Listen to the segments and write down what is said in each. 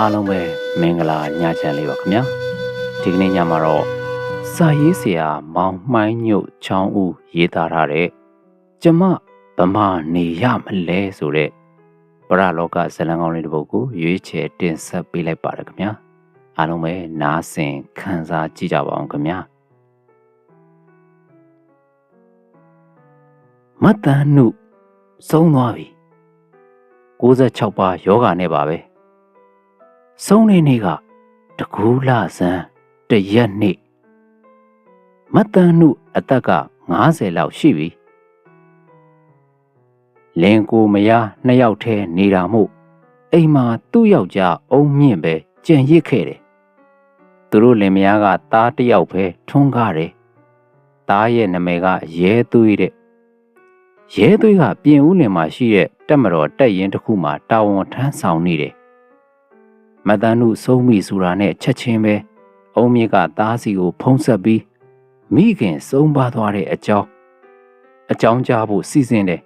အားလုံးပဲမင်္ဂလာညချမ်းလေးပါခင်ဗျာဒီကနေ့ညမှာတော့စာရေးဆရာမောင်မှိုင်းညို့ချောင်းဦးရေးသားထားတဲ့ကျမဗမာနေရမလဲဆိုတဲ့ပရလောကဇလံကောင်းလေးတစ်ပုဒ်ကိုရွေးချယ်တင်ဆက်ပေးလိုက်ပါတယ်ခင်ဗျာအားလုံးပဲနားဆင်ခံစားကြည့်ကြပါအောင်ခင်ဗျာမတ်တန်နုဆုံးသွားပြီ66ပါယောဂာနဲ့ပါပဲ ဆုံးနေနေ့ကတကူလဆန်းတရက်နေ့မတ်တန်နုအသက်က90လောက်ရှိပြီလင်ကိုမယားနှစ်ယောက်တည်းနေတာမို့အိမ်မှာသူ့ယောက်ျားအုံမြင့်ပဲကြံရစ်ခဲ့တယ်သူတို့လင်မယားကသားတစ်ယောက်ပဲထွန်းကားတယ်သားရဲ့နာမည်ကရဲသွေးတဲ့ရဲသွေးကပြင်ဦးလင်မှာရှိတဲ့တက်မတော်တက်ရင်တစ်ခုမှာတာဝန်ထမ်းဆောင်နေတယ် မတန်နုဆုံးမိဆိုတာနဲ့ချက်ချင်းပဲအုံမြင့်ကသားစီကိုဖုံးဆက်ပြီးမိခင်ဆုံးပါသွားတဲ့အကြောင်းအကြောင်းကြားဖို့စီစဉ်တယ်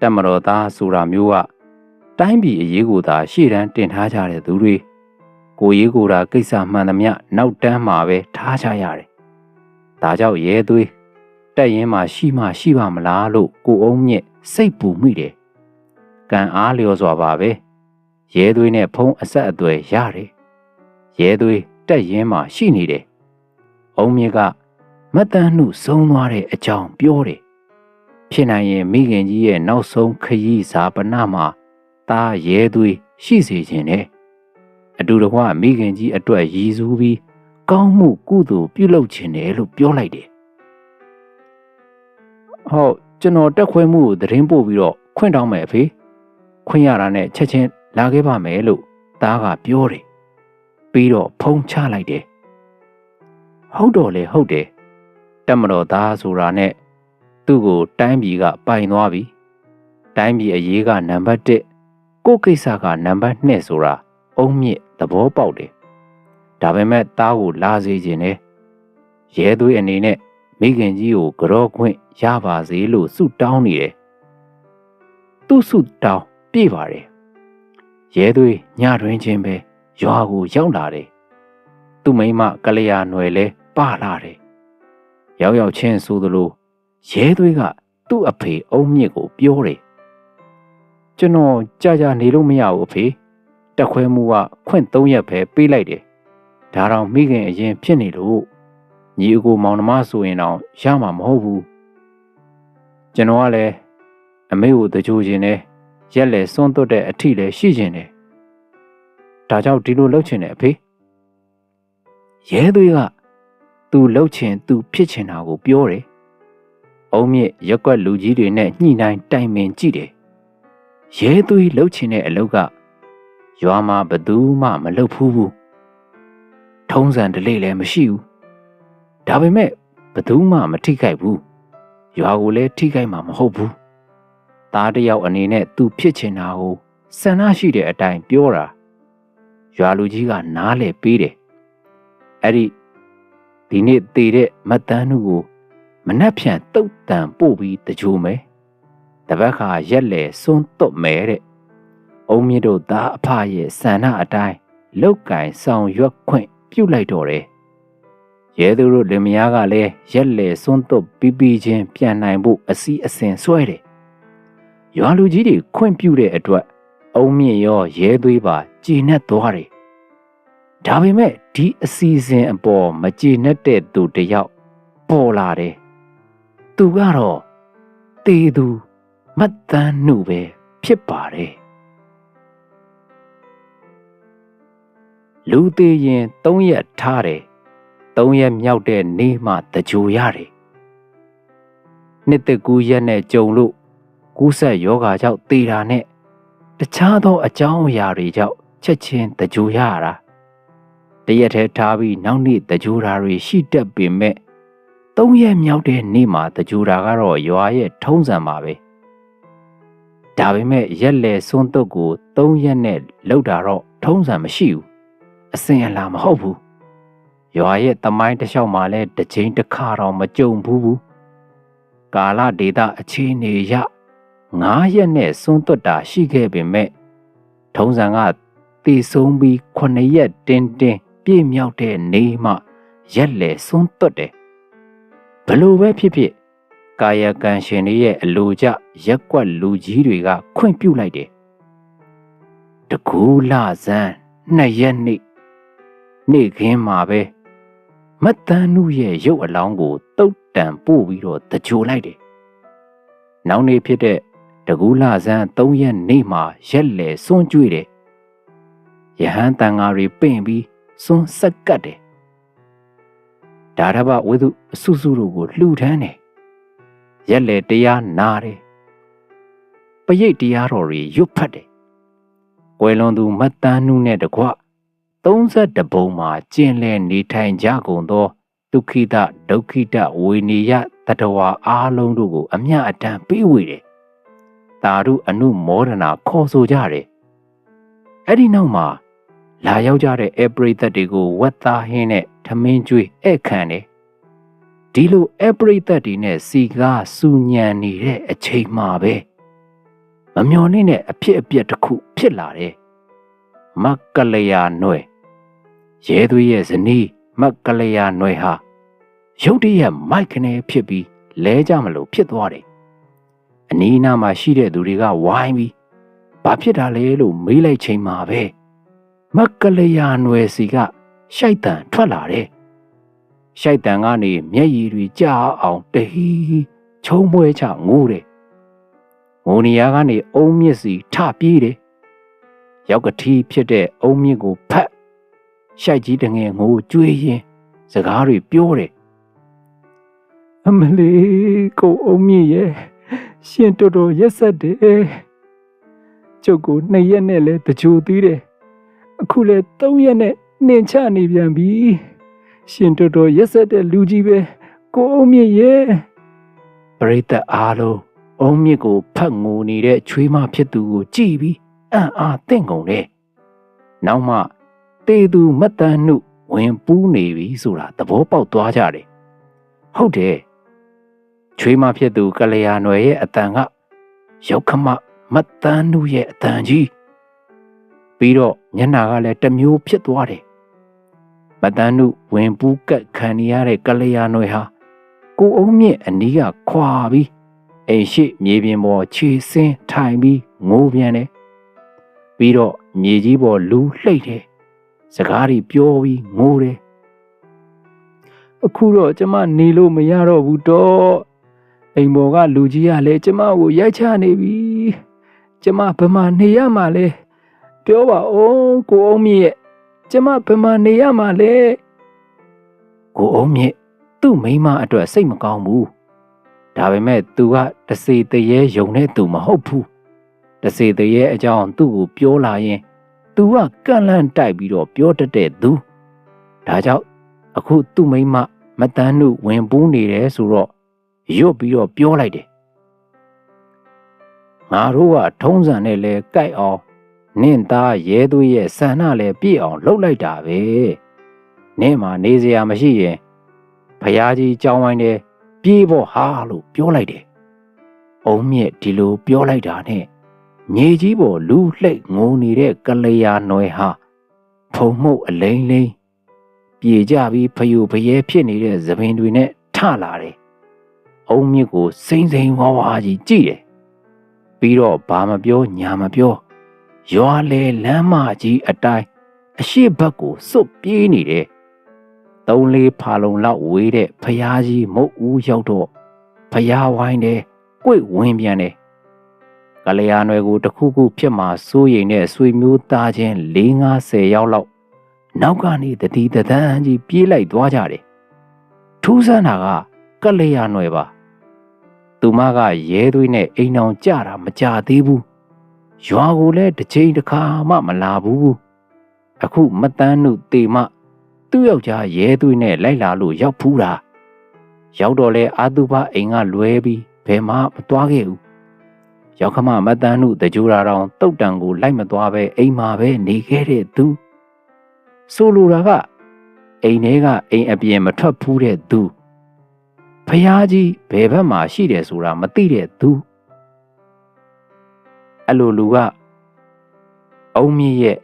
တက်မတော်သားဆိုတာမျိုးကတိုင်းပြည်အရေးကိုသာရှေ့တန်းတင်ထားကြတဲ့သူတွေကိုရေးကိုယ်တာကိစ္စမှန်သမျှနောက်တန်းမှာပဲထားကြရတယ်ဒါကြောင့်ရဲသွေးတက်ရင်မှရှိမှရှိပါမလားလို့ကိုအုံးမြင့်စိတ်ပူမိတယ်ကံအားလျော်စွာပါပဲ ရဲသွေးနဲ့ဖုံးအဆက်အသွယ်ရတယ်ရဲသွေးတက်ရင်မှရှိနေတယ်အုံးမြင့်ကမတန်းနှုဆုံးသွားတဲ့အကြောင်းပြောတယ်ဖြစ်နိုင်ရင်မိခင်ကြီးရဲ့နောက်ဆုံးခရီးစာပနာမှာတားရဲသွေးရှိစေခြင်းနဲ့အတူတကွမိခင်ကြီးအတွက်ရည်စူးပြီးကောင်းမှုကုသိုလ်ပြုလုပ်ခြင်းတယ်လို့ပြောလိုက်တယ်ဟုတ်ကျွန်တော်တက်ခွဲမှုကိုသတင်းပို့ပြီးတော့ခွင့်တောင်းမယ်အဖေခွင့်ရတာနဲ့ချက်ချင်း လာခဲ့ပါမယ်လို့သားကပြောတယ်ပြီးတော့ဖုံးချလိုက်တယ်ဟုတ်တော့လေဟုတ်တယ်တက်မတော်သားဆိုတာနဲ့သူ့ကိုတိုင်းပြည်ကပိုင်သွားပြီတိုင်းပြည်အရေးကနံပါတ်1ကိုကိစ္စကနံပါတ်2ဆိုတာအုံးမြင့်သဘောပေါက်တယ်ဒါပေမဲ့သားကိုလာစေခြင်းနဲ့ရဲသွေးအနေနဲ့မိခင်ကြီးကိုကြောခွင့်ရပါစေလို့ဆုတောင်းနေတယ်သူ့ဆုတောင်းပြည့်ပါတယ် ရဲသွေးညတွင်ချင်းပဲရွာကိုရောက်လာတယ်သူ့မိမကလျာຫນွယ်လဲပလာတယ်ရောက်ရောက်ချင်းဆိုသလိုရဲသွေးကသူ့အဖေအုံးမြင့်ကိုပြောတယ်ကျွန်တော်ကြာကြာနေလို့မရဘူးအဖေတက်ခွဲမှုကခွင့်၃ရက်ပဲပေးလိုက်တယ်ဒါတော့မိခင်အရင်ဖြစ်နေလို့ညီအကိုမောင်နှမဆိုရင်တော့ရမှာမဟုတ်ဘူးကျွန်တော်ကလည်းအမေကိုတကြိုခြင်းနဲ့ ရက်လေစွန့်သွတ်တဲ့အထီလည်းရှိခြင်းနဲ့ဒါကြောင့်ဒီလိုလုပ်ချင်တယ်အဖေရဲသွေးကသူလှုပ်ချင်သူဖြစ်ချင်တာကိုပြောတယ်။အုံးမြင့်ရက်ွက်လူကြီးတွေနဲ့ညှိနှိုင်းတိုင်ပင်ကြည့်တယ်။ရဲသွေးလှုပ်ချင်တဲ့အလုပ်ကရွာမှာဘသူမှမလုပ်ဘူးဘူး။ထုံးစံတလေလည်းမရှိဘူး။ဒါပေမဲ့ဘသူမှမထိခိုက်ဘူး။ရွာကိုလည်းထိခိုက်မှာမဟုတ်ဘူး။ သားတယောက်အနေနဲ့သူဖြစ်ချင်တာကိုစန္ဒရှိတဲ့အတိုင်းပြောတာရွာလူကြီးကနားလေပေးတယ်။အဲ့ဒီဒီနေ့တည်တဲ့မတ်တန်းနုကိုမနှက်ဖြန်တုတ်တန်ပို့ပြီးတကြိုမယ်တပတ်ခါရက်လေစွန်းသွတ်မယ်တဲ့အုံမြင့်တို့သားအဖရဲ့ဆန္ဒအတိုင်းလောက်ကင်ဆောင်ရွက်ခွင့်ပြုလိုက်တော့တယ်ရဲသူတို့လင်မယားကလည်းရက်လေစွန်းသွတ်ပြီးပြီးချင်းပြန်နိုင်ဖို့အစီအစဉ်ဆွဲတယ် ရွာလူကြီးတွေခွင့်ပြုတဲ့အတွက်အုံမြင့်ရောရဲသွေးပါကြည်နက်သွားတယ်ဒါပေမဲ့ဒီအစီအစဉ်အပေါ်မကျေနပ်တဲ့သူတယောက်ပေါ်လာတယ်။သူကတော့တေသူမတ်တန်းနှုပဲဖြစ်ပါတယ်။လူသေးရင်၃ရက်ထားတယ်။၃ရက်မြောက်တဲ့နေ့မှတကြိုရတယ်။နှစ်သက်ကူးရက်နဲ့ကြုံလို့ ကူးဆက်ယောဂါကြောင့်တေတာနဲ့တခြားသောအကြောင်းအရာတွေကြောင့်ချက်ချင်းတကြိုရတာ။တရက်ထဲထားပြီးနောက်နေ့တကြိုတာတွေရှိတတ်ပေမဲ့သုံးရက်မြောက်တဲ့နေ့မှာတကြိုတာကတော့ရွာရဲ့ထုံးစံပါပဲဒါပေမဲ့ရက်လေစွန်းတုတ်ကိုသုံးရက်နဲ့လောက်တာတော့ထုံးစံမရှိဘူးအစင်အလာမဟုတ်ဘူးရွာရဲ့တမိုင်းတစ်လျှောက်မှာလဲတစ်ချိန်တစ်ခါတော့မကြုံဘူးဘူးကာလဒေတာအခြေအနေရ 9ရက်နဲ့စွန်းသွတ်တာရှိခဲ့ပေမဲ့ထုံးစံကတည်ဆုံးပြီးခုနှစ်ရက်တင်းတင်းပြည့်မြောက်တဲ့နေမှရက်လေစွန်းသွတ်တယ်ဘလို့ပဲဖြစ်ဖြစ်ကာယကံရှင်တွေရဲ့အလိုကျရက်ကွက်လူကြီးတွေကခွင့်ပြုလိုက်တယ်တကူလာဇန်နှစ်ရက်နေ့နေ့ခင်းမှာပဲမတ်တန်းနုရဲ့ရုပ်အလောင်းကိုတုတ်တန်ပို့ပြီးတော့တကြိုလိုက်တယ်နောက်နေ့ဖြစ်တဲ့ တကူလာဇန်၃ရက်နေ့မှာရက်လေစွန်းကျွေးတယ်ယဟန်တန်ဃာတွေပင့်ပြီးစွန်းဆက်ကတ်တယ်ဒါရဘဝိသုအဆုစုတို့ကိုလှူဒန်းတယ်ရက်လေတရားနာတယ်ပရိတ်တရားတော်တွေရွတ်ဖတ်တယ်ကွယ်လွန်သူမတ်တန်းနုနဲ့တကွ32ပုံမှာကျင်လည်နေထိုင်ကြကုန်သောဒုက္ခိတဒုက္ခိတဝေနေယတတဝါအားလုံးတို့ကိုအမျှအတန်းပေးဝေတယ် တာရုအနုမောဒနာခေါ်ဆိုကြတယ်အဲ့ဒီနောက်မှာလာရောက်ကြတဲ့အေပရိသတ်တွေကိုဝက်သားဟင်းနဲ့ထမင်းကျွေးဧည့်ခံတယ်ဒီလိုအေပရိသတ်တွေနဲ့စီကားစူညံနေတဲ့အချိန်မှာပဲမမျော်လင့်တဲ့အဖြစ်အပျက်တစ်ခုဖြစ်လာတယ်မက္ကလျာနွယ်ရဲသွေးရဲ့ဇနီးမက္ကလျာနွယ်ဟာရုတ်တရက်မိုက်ခနဲဖြစ်ပြီးလဲကြမလို့ဖြစ်သွားတယ် အနီးအနားမှာရှိတဲ့သူတွေကဝိုင်းပြီးဘာဖြစ်တာလဲလို့မေးလိုက်ချိန်မှာပဲမက္ကလျာနွယ်စီကရှိုက်တန်ထွက်လာတယ်။ရှိုက်တန်ကနေမျက်ရည်တွေကြာအောင်တဟီချုံမွဲချငိုးတယ်။ငိုနီယာကနေအုံမြစ်စီထပြေးတယ်။ရောက်ကတိဖြစ်တဲ့အုံမြစ်ကိုဖတ်ရှိုက်ကြီးတငယ်ငိုကြွေးရင် စကားတွေပြောတယ်။အမလေးကိုအုံမြင့်ရဲ့ ရှင်တော်တော်ရက်ဆက်တယ်။ကျုပ်ကိုနှစ်ရက်နဲ့လဲတကြိုသေးတယ်။အခုလဲသုံးရက်နဲ့နှင်ချနေပြန်ပြီရှင်တော်တော်ရက်ဆက်တဲ့လူကြီးပဲကိုအုံမြင့်ရဲ့ပရိသတ်အားလုံးအုံမြင့်ကိုဖတ်ငိုနေတဲ့ချွေးမဖြစ်သူကိုကြည်ပြီးအံ့အားသင့်ကုန်တယ်နောက်မှတေသူမတ်တန်နှုဝင်ပူးနေပြီဆိုတာသဘောပေါက်သွားကြတယ်ဟုတ်တယ် ချွေးမဖြစ်သူကလျာနွယ်ရဲ့အတန်ကရောက်ခမမတ်တန်နှုရဲ့အတန်ကြီးပြီးတော့မျက်နာကလည်းတစ်မျိုးဖြစ်သွားတယ်မတန်းနုဝင်ပူးကတ်ခံရတဲ့ကလျာနွယ်ဟာကိုအုံးမြင့်အနီးကခွာပြီးအိမ်ရှိမြေပြင်ပေါ်ခြေစင်းထိုင်ပြီးငိုးပြန်တယ်ပြီးတော့မြေကြီးပေါ်လူလှိတ်တယ်စကားတွေပြောပြီးငိုးတယ်အခုတော့ကျမနေလို့မရတော့ဘူးတော့ အိမ်ပေါ်ကလူကြီးကလည်းကျမကိုရိုက်ချနေပြီကျမဘယ်မှာနေရမှာလဲပြောပါဦးကိုအုံးမြင့်ရဲ့ကျမဘယ်မှာနေရမှာလဲကိုအုံးမြင့်သူ့မိန်းမအတွက်စိတ်မကောင်းဘူးဒါပေမဲ့ तू ကတစေတရေယုံတဲ့သူမဟုတ်ဘူးတစေတရေအကြောင်းသူ့ကိုပြောလာရင် तू ကကန့်လန့်တိုက်ပြီးတော့ပြောတတ်တဲ့သူဒါကြောင့်အခုသူ့မိန်းမမတန်းနုဝင်ပူးနေတယ်ဆိုတော့ ရွတ်ပြီးတော့ပြောလိုက်တယ်ငါတို့ကထုံးစံနဲ့လဲကြိုက်အောင်နင့်သားရဲသွေးရဲ့ဆန္ဒလည်းပြည့်အောင်လှုပ်လိုက်တာပဲနင့်မှာနေစရာမရှိရင်ဖယားကြီးကြောင်းဝိုင်းတယ်ပြေးဖို့ဟာလို့ပြောလိုက်တယ်အုံမြက်ဒီလိုပြောလိုက်တာနဲ့မြေကြီးပေါ်လူလှိတ်ငိုနေတဲ့ကလျာနွယ်ဟာဖုံမှုတ်အလိမ့်လိမ့်ပြေကြပြီးဖယိုဖယဲဖြစ်နေတဲ့သပင်တွေနဲ့ထလာတယ် အုံမြစ်ကိုစိမ့်စိမ့်ဝါးဝါးကြီးကြည့်တယ်ပြီးတော့ဘာမပြောညာမပြောရွာလေလမ်းမကြီးအတိုင်းအရှိဘက်ကိုစွတ်ပြေးနေတယ်။သုံးလေးဖာလုံလောက်ဝေးတဲ့ဖျားကြီးမုတ်ဦးရောက်တော့ဖျားဝိုင်းတယ်ကိုယ်ဝင်ပြန်တယ်။ကလျာနွယ်ကိုတခုခုဖြစ်မှာစိုးရိမ်တဲ့ဆွေမျိုးသားချင်း၄50ရောက်လောက်နောက်ကနေတတိတသန်းကြီးပြေးလိုက်သွားကြတယ်။ထူးဆန်းတာကကလျာနွယ်ပါ။ သူမကရဲသွေးနဲ့အိမ်အောင်ကြတာမကြသေးဘူးရွာကိုလည်းတစ်ချိန်တစ်ခါမှမလာဘူးအခုမတန်းနုတေမသူ့ယောက်ျားရဲသွေးနဲ့လိုက်လာလို့ရောက်ဖူးတာရောက်တော့လဲအာတုဘအိမ်ကလွဲပြီးဘယ်မှမသွားခဲ့ဘူးရောက်ခမမတန်းနုတကြူရာတောင်တုတ်တန်ကိုလိုက်မသွားပဲအိမ်မှာပဲနေခဲ့တဲ့သူဆိုလိုတာကအိမ်ထဲကအိမ်အပြင်မထွက်ဘူးတဲ့သူ ဖះကြီးဘယ်ဘက်မှာရှိတယ်ဆိုတာမသိတဲ့သူအဲ့လိုလူကအုံမြင့်ရဲ့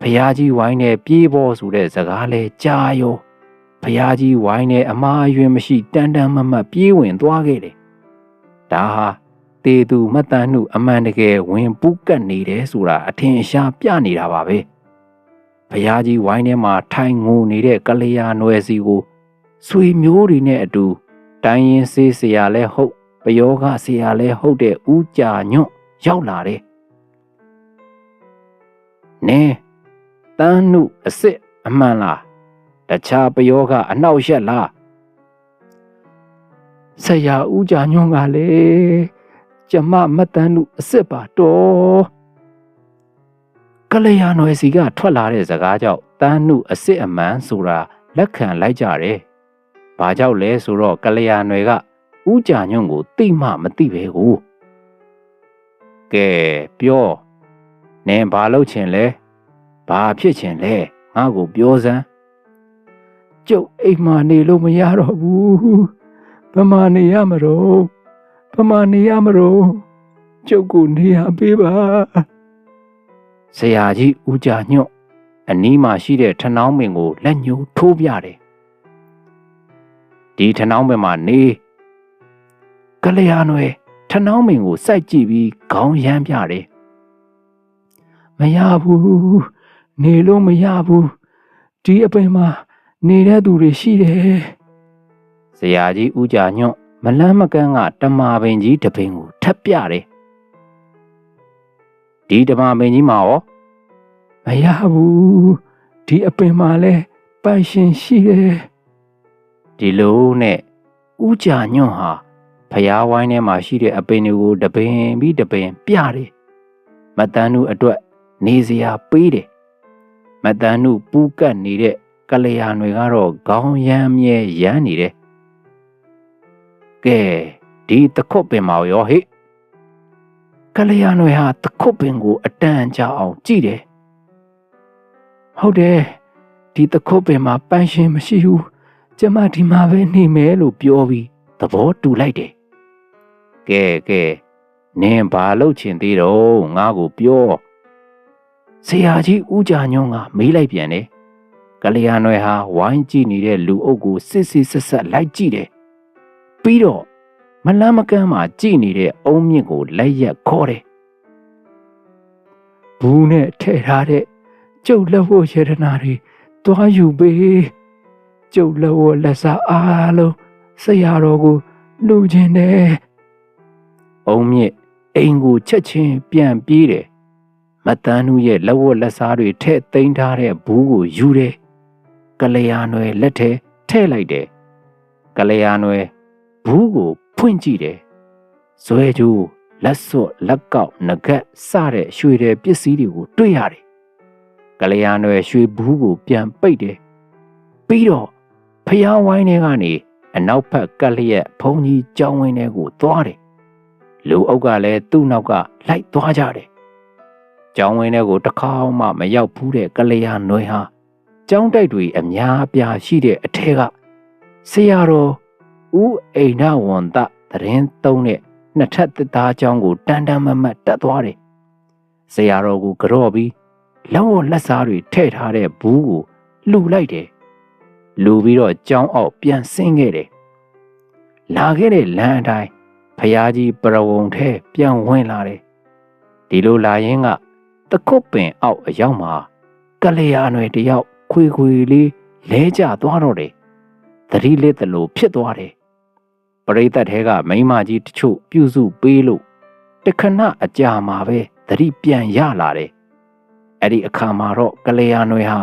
ဖះကြီးဝိုင်းနဲ့ပြေးပေါ်ဆိုတဲ့စကားလဲကြားရောဖះကြီးဝိုင်းနဲ့အမားအယွင်မရှိတန်တန်မမတ်ပြေးဝင်သွားခဲ့တယ်ဒါဟာတေသူမတ်တန်နှုအမှန်တကယ်ဝင်ပူးကတ်နေတယ်ဆိုတာအထင်အရှားပြနေတာပါပဲဖះကြီးဝိုင်းထဲမှာထိုင်ငိုနေတဲ့ကလျာနွယ်စီကိုဆွေမျိုးတွေနဲ့အတူ တိုင်းရင်စေးစရာလဲဟုတ်ပယောဂဆရာလဲဟုတ်တဲ့ဦးကြာညွန့်ရောက်လာတယ်။နင်းတန်းနုအစ်စ်အမှန်လားတခြားပယောဂအနောက်ရက်လားဆရာဦးကြာညွန့်ကလေကျမမတန်းနုအစ်စ်ပါတော့ကလျာနွယ်စီကထွက်လာတဲ့စကားကြောင့်တန်းနုအစ်စ်အမှန်ဆိုတာလက်ခံလိုက်ကြတယ်။ ဘာကြောင့်လဲဆိုတော့ကလျာနွယ်ကဥကြာညွန့်ကိုတိမှမသိပဲကိုကဲပြောနင်ဘာလုပ်ချင်လဲဘာဖြစ်ချင်လဲငါ့ကိုပြောစမ်းကျုပ်အိမ်မှာနေလို့မရတော့ဘူးဘမနေရမလို့ဘမနေရမလို့ကျုပ်ကိုနေရပေးပါဆရာကြီးဦးကြာညွန့်အနီးမှာရှိတဲ့ထနောင်းပင်ကိုလက်ညှိုးထိုးပြတယ် ဒီထနောင်းပင်မှာနေကလျာနွယ်ထနောင်းမင်ကိုစိုက်ကြည့်ပြီးခေါင်းရမ်းပြတယ်မရဘူးနေလို့မရဘူးဒီအပင်မှာနေတဲ့သူတွေရှိတယ်ဆရာကြီးဦးကြာညွန့်မလန်းမကန်းကတမာပင်ကြီးတပင်ကိုထပ်ပြတယ်ဒီတမာပင်ကြီးမှာရောမရဘူးဒီအပင်မှာလဲပိုင်ရှင်ရှိတယ် ဒီလိုနဲ့ဦးကြာညွန့်ဟာဖျားဝိုင်းထဲမှာရှိတဲ့အပင်တွေကိုတပင်ပြီးတပင်ပြတယ်။မတန်းနုအတွက်နေစရာပေးတယ်။မတန်းနုပူးကတ်နေတဲ့ကလျာတွေကတော့ခေါင်းရမ်းမြဲရမ်းနေတယ်။ကဲဒီတခုတ်ပင်မရောဟိကလျာတွေဟာတခုတ်ပင်ကိုအတန်ကြာအောင်ကြည့်တယ်။ဟုတ်တယ်ဒီတခုတ်ပင်မှာပန်းရှင်မရှိဘူး။ ကျမဒီမှာပဲနေမယ်လို့ပြောပြီးသဘောတူလိုက်တယ်ကဲကဲနင်ဘာလုပ်ချင်သေးတော့ငါ့ကိုပြောဆရာကြီးဦးကြာညွန့်ကမေးလိုက်ပြန်တယ်ကလျာဏွယ်ဟာဝိုင်းကြည့်နေတဲ့လူအုပ်ကိုစစ်စစ်ဆက်ဆက်လိုက်ကြည့်တယ်ပြီးတော့မလန်းမကန်းမှကြည့်နေတဲ့အုံးမြင့်ကိုလက်ရက်ခေါ်တယ်ဘူးနဲ့ထဲ့ထားတဲ့ကျုပ်လက်ဝတ်ရတနာတွေတွားယူပေး ကျုပ်လက်ဝတ်လက်စားအားလုံးဆရာတော်ကိုလူချင်းတယ်အုံမြင့်အိမ်ကိုချက်ချင်းပြန်ပြေးတယ်မတန်းနုရဲ့လက်ဝတ်လက်စားတွေထဲ့သိမ်းထားတဲ့ဘူးကိုယူတယ်ကလျာနွယ်လက်ထဲထည့်လိုက်တယ်ကလျာနွယ်ဘူးကိုဖွင့်ကြည့်တယ်ဇွဲကျိုးလက်စွပ်လက်ကောက်ငကက်စတဲ့ရွှေတဲ့ပစ္စည်းတွေကိုတွေ့ရတယ်ကလျာနွယ်ရွှေဘူးကိုပြန်ပိတ်တယ်ပြီးတော့ ဖျားဝိုင်းထဲကနေအနောက်ဘက်ကက်လျက်ဘုံကြီးကြောင်းဝင်းထဲကိုသွားတယ်လူအုပ်ကလည်းသူ့နောက်ကလိုက်သွားကြတယ်။ကျောင်းဝင်းထဲကိုတစ်ခေါက်မှမရောက်ဘူးတဲ့ကလျာနွယ်ဟာကျောင်းတိုက်တွေအများအပြားရှိတဲ့အထက်ကဆရာတော်ဦးအိန္ဒဝန်တသတင်းသုံးတဲ့နှစ်ထပ်သသားကျောင်းကိုတန်တန်မမတ်တက်သွားတယ်။ဆရာတော်ကိုကြော့ပြီးလက်ဝတ်လက်စားတွေထည့်ထားတဲ့ဘူးကိုလှူလိုက်တယ်။ လူပြီးတော့ကျောင်းအောက်ပြန်ဆင်းခဲ့တယ်။လာခဲ့တဲ့လမ်းအတိုင်းဖျားကြီးပရဝုံထဲပြန်ဝင်လာတယ်ဒီလိုလာရင်းကတခုတ်ပင်အောက်အရောက်မှာကလျာနွယ်တယောက်ခွေခွေလေးလဲကျသွားတော့တယ်သတိလစ်သလိုဖြစ်သွားတယ်ပရိသတ်ထဲကမိမကြီးတချို့ပြုစုပေးလို့တခဏအကြာမှာပဲသတိပြန်ရလာတယ်အဲ့ဒီအခါမှာတော့ကလျာနွယ်ဟာ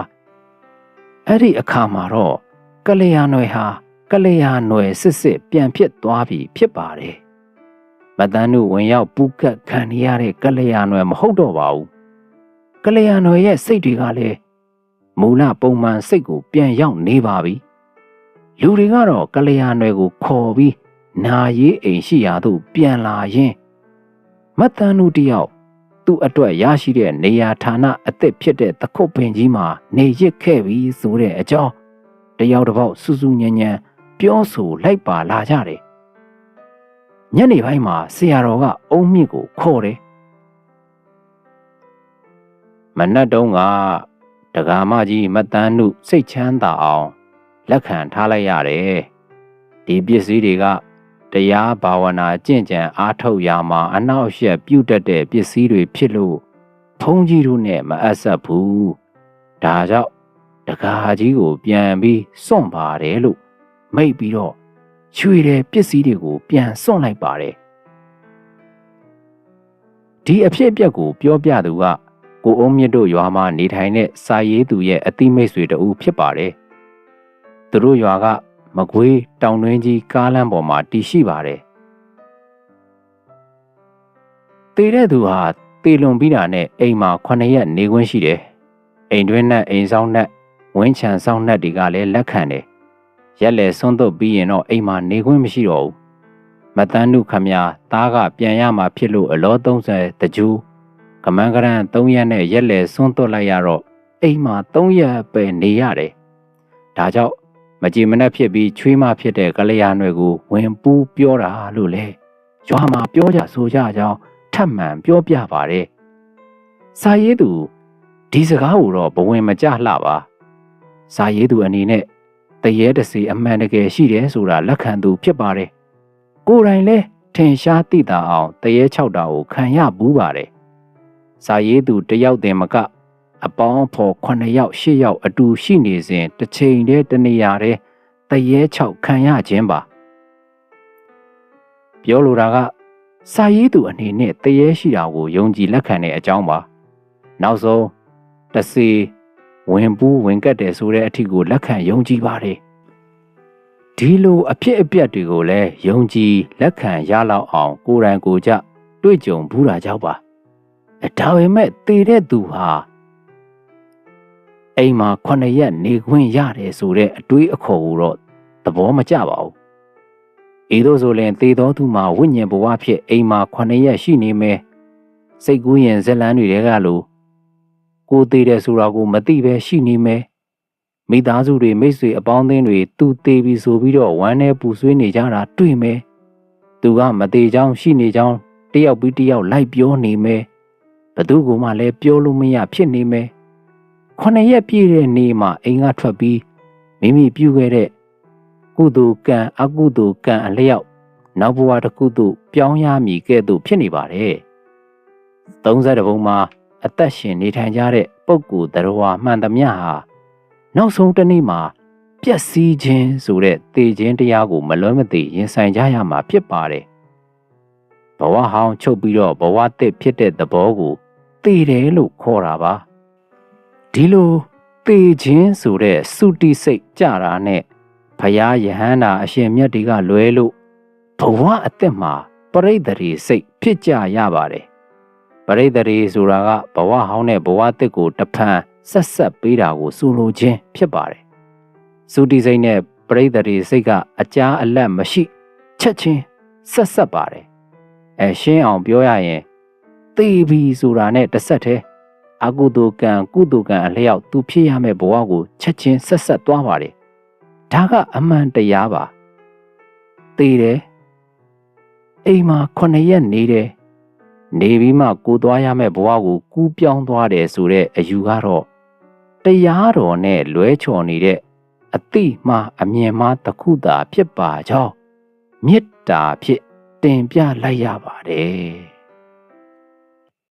အဲ့ဒီအခါမှာတော့ ကလျာနွယ်ဟာကလျာနွယ်စစ်စစ်ပြန်ဖြစ်သွားပြီဖြစ်ပါတယ်မတန်းတို့ဝင်ရောက်ပူးကတ်ခံရတဲ့ကလျာဏွယ်မဟုတ်တော့ပါဘူးကလျာဏွယ်ရဲ့စိတ်တွေကလည်းမူလပုံမှန်စိတ်ကိုပြန်ရောက်နေပါပြီလူတွေကတော့ကလျာဏွယ်ကိုခေါ်ပြီးနာရေးအိမ်ရှိရာသို့ပြန်လာရင်မတန်းတို့တယောက်သူ့အတွက်ရရှိတဲ့နေရာဌာနအသစ်ဖြစ်တဲ့သခုတ်ပင်ကြီးမှာနေရစ်ခဲ့ပြီဆိုတဲ့အကြောင်း တယောက်တစ်ပေါက်စူးစူးညံ့ညံ့ပြောဆိုလိုက်ပါလာကြတယ်ညနေပိုင်းမှာဆရာတော်ကအုံမြင့်ကိုခေါ်တယ်မနက်တုန်းကတက္ကမကြီးမတန်းနုစိတ်ချမ်းသာအောင်လက်ခံထားလိုက်ရတယ်ဒီပစ္စည်းတွေကတရားဘာဝနာကျင့်ကြံအားထုတ်ရာမှာအနောက်အယှက်ပြုတ်တတ်တဲ့ပစ္စည်းတွေဖြစ်လို့ဘုန်းကြီးတို့နဲ့မအပ်ဆက်ဘူးဒါကြောင့် တက္ကဟာကြီးကိုပြန်ပြီးစွန့်ပါတယ်လို့မိတ်ပြီးတော့ချွေတဲ့ပစ္စည်းတွေကိုပြန်စွန့်လိုက်ပါတယ်ဒီအဖြစ်အပျက်ကိုပြောပြသူကကိုအုံးမြင့်တို့ရွာမှာနေထိုင်တဲ့စာရေးသူရဲ့အတိမိတ်ဆွေတဦးဖြစ်ပါတယ်သူတို့ရွာကမကွေးတောင်တွင်းကြီးကားလမ်းပေါ်မှာတည်ရှိပါတယ်တည်တဲ့သူဟာတည်လွန်ပြီးတာနဲ့အိမ်မှာ9ရက်နေခွင့်ရှိတယ်အိမ်တွင်းနဲ့အိမ်ဆောင်နဲ့ ဝင်းချံဆောင်နဲ့တွေကလည်းလက်ခံတယ်ရက်လေဆွန်းသွတ်ပြီးရင်တော့အိမ်မှာနေခွင့်မရှိတော့ဘူးမတန်းနုခမသားကပြန်ရမှာဖြစ်လို့အလော30တကြူကမန်းကရန်3ရက်နဲ့ရက်လေဆွန်းသွတ်လိုက်ရတော့အိမ်မှာ3ရက်ပဲနေရတယ်ဒါကြောင့်မကြည်မနှက်ဖြစ်ပြီးချွေးမဖြစ်တဲ့ကလျာဏွယ်ကိုဝင်ပူးပြောတာလို့လေရွာမှာပြောကြဆိုကြကြောင်းထပ်မံပြောပြပါတယ်စာရေးသူဒီစကားကိုတော့ဘဝင်မကြလှပါ စာရေးသူအနေနဲ့တရေတစီအမှန်တကယ်ရှိတယ်ဆိုတာလက်ခံသူဖြစ်ပါတယ်ကိုယ်တိုင်လဲထင်ရှားသိတာအောင်တရေ၆တာကိုခံရဘူးပါတယ်စာရေးသူတယောက်တင်မကအပေါင်းဖော်9ယောက်10ယောက်အတူရှိနေစဉ်တစ်ချိန်တည်းတနေရာတည်းတရေ6ခံရခြင်းပါပြောလိုတာကစာရေးသူအနေနဲ့တရေရှိတာကိုယုံကြည်လက်ခံတဲ့အကြောင်းပါနောက်ဆုံးတစီ ဝင်ပူးဝင်ကတ်တယ်ဆိုတဲ့အထီကိုလက်ခံယုံကြည်ပါတယ်ဒီလိုအဖြစ်အပျက်တွေကိုလည်းယုံကြည်လက်ခံရလောက်အောင် ကိုယ်တိုင်ကိုယ်ကြတွေ့ကြုံဘူးတာကြောင့်ပါဒါပေမဲ့တည်တဲ့သူဟာအိမ်မှာ9ရက်နေခွင့်ရတယ်ဆိုတဲ့အတွေးအခေါ်ကိုတော့သဘောမကျပါဘူး။အေတို့ဆိုရင်သေတော်သူမှာဝိညာဉ်ဘဝဖြစ်အိမ်မှာ9ရက်ရှိနေမယ်။စိတ်ကူးရင်ဇလန်းတွေကလို့ ကိုသေးတယ်ဆိုတာကို မသိပဲရှိနေမယ်။မိသားစုတွေမိတ်ဆွေအပေါင်းအသင်းတွေသူသေးပြီဆိုပြီးတော့ဝမ်းနဲ့ပူဆွေးနေကြတာတွေ့မယ်။သူကမသေးချောင်းရှိနေချောင်းတယောက်ပြီးတယောက်လိုက်ပြောနေမယ်။ဘသူကမှလည်းပြောလို့မရဖြစ်နေမယ်ခုနှစ်ရက်ပြည့်တဲ့နေ့မှာအိမ်ကထွက်ပြီးမိမိပြုခဲ့တဲ့ကုသိုလ်ကံအကုသိုလ်ကံအလျောက်နောက်ဘဝတစ်ခုသို့ပြောင်းရမည်ကဲ့သို့ဖြစ်နေပါတယ်။30ဘုံမှာ အသက်ရှင်နေထိုင်ကြတဲ့ပုဂ္ဂိုလ်တရားမှန်သမျှဟာနောက်ဆုံးတစ်နေ့မှာပျက်စီးခြင်းဆိုတဲ့တေခြင်းတရားကိုမလွဲမသွေရင်ဆိုင်ကြရမှာဖြစ်ပါတယ်။ဘဝဟောင်းချုပ်ပြီးတော့ဘဝသစ်ဖြစ်တဲ့သဘောကိုသိတယ်လို့ခေါ်တာပါ။ဒီလိုပေခြင်းဆိုတဲ့စုတိစိတ်ကြတာနဲ့ဖယားယဟန္တာအရှင်မြတ်တွေကလွဲလို့ဘဝအသက်မှာပရိသေရီစိတ်ဖြစ်ကြရပါတယ် ပရိသေရီဆိုတာကဘဝဟောင်းတဲ့ဘဝအသက်ကိုတဖန်ဆက်ဆက်ပေးတာကိုဆိုလိုခြင်းဖြစ်ပါတယ်စုတိစိတ်နဲ့ပရိသေရီစိတ်ကအကြားအလတ်မရှိချက်ချင်းဆက်ဆက်ပါတယ်အဲရှင်းအောင်ပြောရရင်သေပြီဆိုတာနဲ့တစ်ဆက်တည်းအကုသိုလ်ကံကုသိုလ်ကံအလျောက်သူဖြစ်ရမယ့်ဘဝကိုချက်ချင်းဆက်ဆက်သွားပါတယ်ဒါကအမှန်တရားပါသေတယ်အိမ်မှာ9ရက်နေတယ် နေပြီးမှကိုသွားရမယ့်ဘဝကိုကူးပြောင်းသွားတယ်ဆိုတဲ့အယူကတော့တရားတော်နဲ့လွဲချော်နေတဲ့အတိမှအမြင်မှတခုသာဖြစ်ပါကြောင်းမေတ္တာဖြစ်တင်ပြလိုက်ရပါတယ်